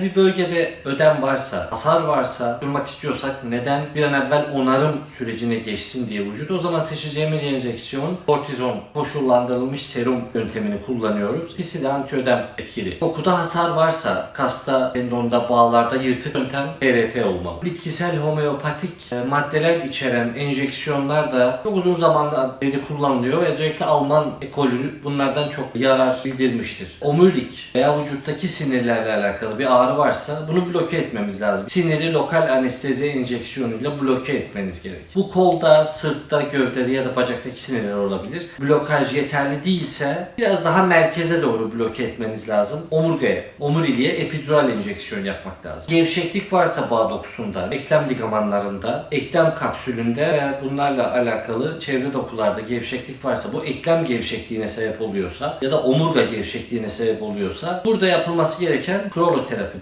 Bir bölgede ödem varsa, hasar varsa, durmak istiyorsak neden bir an evvel onarım sürecine geçsin diye vücut. O zaman seçeceğimiz enjeksiyon kortizon koşullandırılmış serum yöntemini kullanıyoruz. İkisi de antiödem etkili. Dokuda hasar varsa, kasta, tendonda, bağlarda yırtık yöntem PRP olmalı. Bitkisel homeopatik e, maddeler içeren enjeksiyonlar da çok uzun zamandan beri kullanılıyor ve özellikle Alman ekolü bunlardan çok yarar bildirmiştir. Omurilik veya vücuttaki sinirlerle alakalı bir ağrı varsa bunu bloke etmemiz lazım. Siniri lokal anestezi enjeksiyonuyla bloke etmeniz gerek. Bu kolda, sırtta, gövdede ya da bacaktaki sinirler olabilir. Blokaj yeterli değilse biraz daha merkeze doğru bloke etmeniz lazım. Omurgaya, omuriliğe epidural enjeksiyon yapmak lazım. Gevşeklik varsa bağ dokusunda, eklem ligamanlarında, eklem kapsülünde veya bunlarla alakalı çevre dokularda gevşeklik varsa bu eklem gevşekliğine sebep oluyorsa ya da omurga gevşekliğine sebep oluyorsa burada yapılması gereken proloterapidir.